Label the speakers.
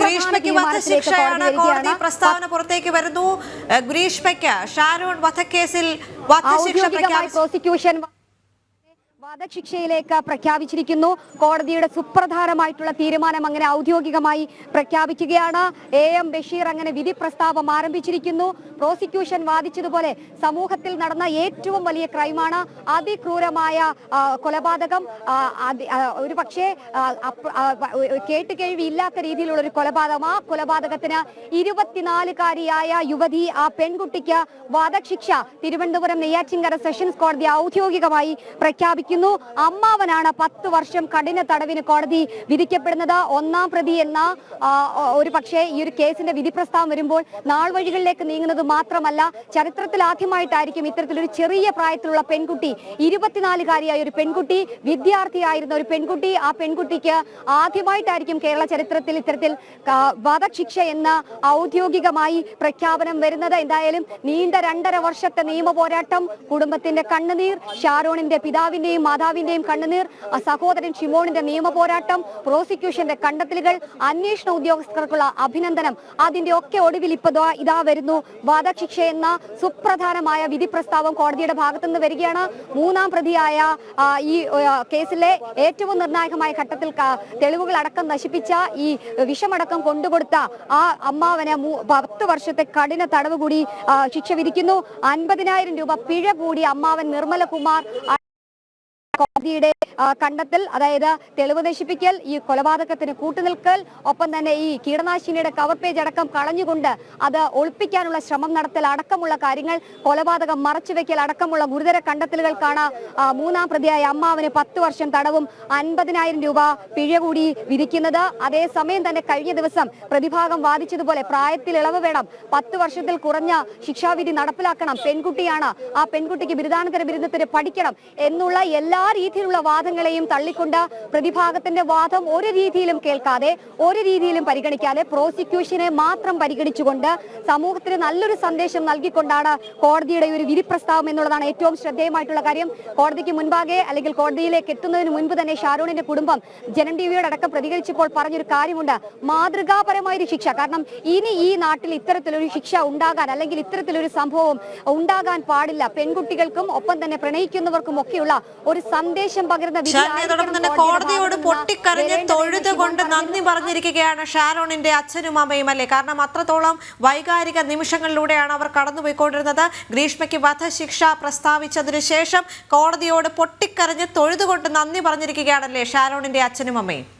Speaker 1: ഗ്രീഷ്മയ്ക്ക് വധശിക്ഷയാണ്
Speaker 2: കോടതി
Speaker 1: പ്രസ്താവന പുറത്തേക്ക് വരുന്നു. ഗ്രീഷ്മയ്ക്ക് ഷാരോൺ വധക്കേസിൽ വധശിക്ഷ പ്രഖ്യാപിച്ചു
Speaker 2: വധശിക്ഷയിലേക്ക് പ്രഖ്യാപിച്ചിരിക്കുന്നു. കോടതിയുടെ സുപ്രധാനമായിട്ടുള്ള തീരുമാനം അങ്ങനെ ഔദ്യോഗികമായി പ്രഖ്യാപിക്കുകയാണ്. എ എം ബഷീർ അങ്ങനെ വിധി പ്രസ്താവം ആരംഭിച്ചിരിക്കുന്നു. പ്രോസിക്യൂഷൻ വാദിച്ചതുപോലെ സമൂഹത്തിൽ നടന്ന ഏറ്റവും വലിയ ക്രൈമാണ് അതിക്രൂരമായ കൊലപാതകം. ഒരു പക്ഷേ ആ, കേട്ട് കേൾവി ഇല്ലാത്ത രീതിയിലുള്ള ഒരു കൊലപാതകം. ആ കൊലപാതകത്തിന് ഇരുപത്തിനാലുകാരിയായ യുവതി ആ പെൺകുട്ടിക്ക് വധശിക്ഷ തിരുവനന്തപുരം നെയ്യാറ്റിൻകര സെഷൻസ് കോടതി ഔദ്യോഗികമായി പ്രഖ്യാപിക്കുന്നു. അമ്മാവനാണ് പത്ത് വർഷം കഠിന തടവിന് കോടതി വിധിക്കപ്പെടുന്നത്. ഒന്നാം പ്രതി എന്ന ഒരു പക്ഷേ ഈ ഒരു കേസിന്റെ വിധി പ്രസ്താവം വരുമ്പോൾ നാൾ വഴികളിലേക്ക് നീങ്ങുന്നത് മാത്രമല്ല ചരിത്രത്തിൽ ആദ്യമായിട്ടായിരിക്കും ഇത്തരത്തിലൊരു ചെറിയ പ്രായത്തിലുള്ള പെൺകുട്ടി ഇരുപത്തിനാലുകാരിയായ ഒരു പെൺകുട്ടി വിദ്യാർത്ഥിയായിരുന്ന ഒരു പെൺകുട്ടി. ആ പെൺകുട്ടിക്ക് ആദ്യമായിട്ടായിരിക്കും കേരള ചരിത്രത്തിൽ ഇത്തരത്തിൽ വധശിക്ഷ എന്ന ഔദ്യോഗികമായി പ്രഖ്യാപനം വരുന്നത്. എന്തായാലും നീണ്ട രണ്ടര വർഷത്തെ നിയമ പോരാട്ടം കുടുംബത്തിന്റെ കണ്ണുനീർ ഷാരോണിന്റെ പിതാവിന്റെയും മാതാവിന്റെയും കണ്ണുനീർ സഹോദരൻ ഷിമോണിന്റെ നിയമ പോരാട്ടം പ്രോസിക്യൂഷന്റെ കണ്ടെത്തലുകൾ അന്വേഷണ ഉദ്യോഗസ്ഥർക്കുള്ള അഭിനന്ദനം. അതിന്റെ ഒക്കെ ഒടുവിൽ ഇപ്പൊ ഇതാ വരുന്നു. വധശിക്ഷ എന്ന സുപ്രധാനമായ വിധി പ്രസ്താവം കോടതിയുടെ ഭാഗത്തുനിന്ന് വരികയാണ്. മൂന്നാം പ്രതിയായ ഈ കേസിലെ ഏറ്റവും നിർണായകമായ ഘട്ടത്തിൽ തെളിവുകൾ അടക്കം നശിപ്പിച്ച ഈ വിഷമടക്കം കൊണ്ടുകൊടുത്ത ആ അമ്മാവന് പത്ത് വർഷത്തെ കഠിന തടവ് കൂടി ശിക്ഷ വിധിക്കുന്നു. അൻപതിനായിരം രൂപ പിഴ കൂടി അമ്മാവൻ നിർമ്മലകുമാർ കോടതിയുടെ ആ, കണ്ടെത്തൽ അതായത് തെളിവ് നശിപ്പിക്കൽ ഈ കൊലപാതകത്തിന് കൂട്ടുനിൽക്കൽ ഒപ്പം തന്നെ ഈ കീടനാശിനിയുടെ കവർ പേജ് അടക്കം കളഞ്ഞുകൊണ്ട് അത് ഒളിപ്പിക്കാനുള്ള ശ്രമം നടത്തൽ അടക്കമുള്ള കാര്യങ്ങൾ കൊലപാതകം മറച്ചുവെക്കൽ അടക്കമുള്ള ഗുരുതര കണ്ടെത്തലുകൾക്കാണ് മൂന്നാം പ്രതിയായ അമ്മാവിന് പത്ത് വർഷം തടവും അൻപതിനായിരം രൂപ പിഴ കൂടി വിധിക്കുന്നത്. അതേസമയം തന്നെ കഴിഞ്ഞ ദിവസം പ്രതിഭാഗം വാദിച്ചതുപോലെ പ്രായത്തിൽ ഇളവ് വേണം. പത്ത് വർഷത്തിൽ കുറഞ്ഞ ശിക്ഷാവിധി നടപ്പിലാക്കണം. പെൺകുട്ടിയാണ്. ആ പെൺകുട്ടിക്ക് ബിരുദാനന്തര ബിരുദത്തിന് പഠിക്കണം എന്നുള്ള എല്ലാ രീതിയിലുള്ള വാദങ്ങളെയും തള്ളിക്കൊണ്ട് പ്രതിഭാഗത്തിന്റെ വാദം ഒരു രീതിയിലും കേൾക്കാതെ ഒരു രീതിയിലും പരിഗണിക്കാതെ പ്രോസിക്യൂഷനെ മാത്രം പരിഗണിച്ചുകൊണ്ട് സമൂഹത്തിന് നല്ലൊരു സന്ദേശം നൽകിക്കൊണ്ടാണ് കോടതിയുടെ ഒരു വിധി പ്രസ്താവം എന്നുള്ളതാണ് ഏറ്റവും ശ്രദ്ധേയമായിട്ടുള്ള കാര്യം. കോടതിക്ക് മുൻപാകെ അല്ലെങ്കിൽ കോടതിയിലേക്ക് എത്തുന്നതിന് മുൻപ് തന്നെ ഷാരൂണിന്റെ കുടുംബം ജനൻ ടിവിയോട് അടക്കം പ്രതികരിച്ചപ്പോൾ പറഞ്ഞൊരു കാര്യമുണ്ട്. മാതൃകാപരമായ ഒരു ശിക്ഷ. കാരണം ഇനി ഈ നാട്ടിൽ ഇത്തരത്തിലൊരു ശിക്ഷ ഉണ്ടാകാൻ അല്ലെങ്കിൽ ഇത്തരത്തിലൊരു സംഭവം ഉണ്ടാകാൻ പാടില്ല. പെൺകുട്ടികൾക്കും ഒപ്പം തന്നെ പ്രണയിക്കുന്നവർക്കും ഒക്കെയുള്ള ഒരു സന്ദേശം പകരുന്ന
Speaker 1: തന്നെ
Speaker 2: ആയിരിക്കണം കോടതിയോട് പൊട്ടിക്കറിഞ്ഞ്
Speaker 1: പൊട്ടിക്കരഞ്ഞ്
Speaker 2: വരേണ്ടത്
Speaker 1: തൊഴുത് കൊണ്ട് നന്ദി പറഞ്ഞിരിക്കുകയാണ് ഷാരോണിന്റെ അച്ഛനും അമ്മയും അല്ലേ? കാരണം അത്രത്തോളം വൈകാരിക നിമിഷങ്ങളിലൂടെയാണ് അവർ കടന്നുപോയിക്കൊണ്ടിരുന്നത്. ഗ്രീഷ്മയ്ക്ക് വധശിക്ഷ പ്രസ്താവിച്ചതിനു ശേഷം കോടതിയോട് പൊട്ടിക്കരഞ്ഞ് തൊഴുതുകൊണ്ട് നന്ദി പറഞ്ഞിരിക്കുകയാണല്ലേ ഷാരോണിന്റെ അച്ഛനും അമ്മയും?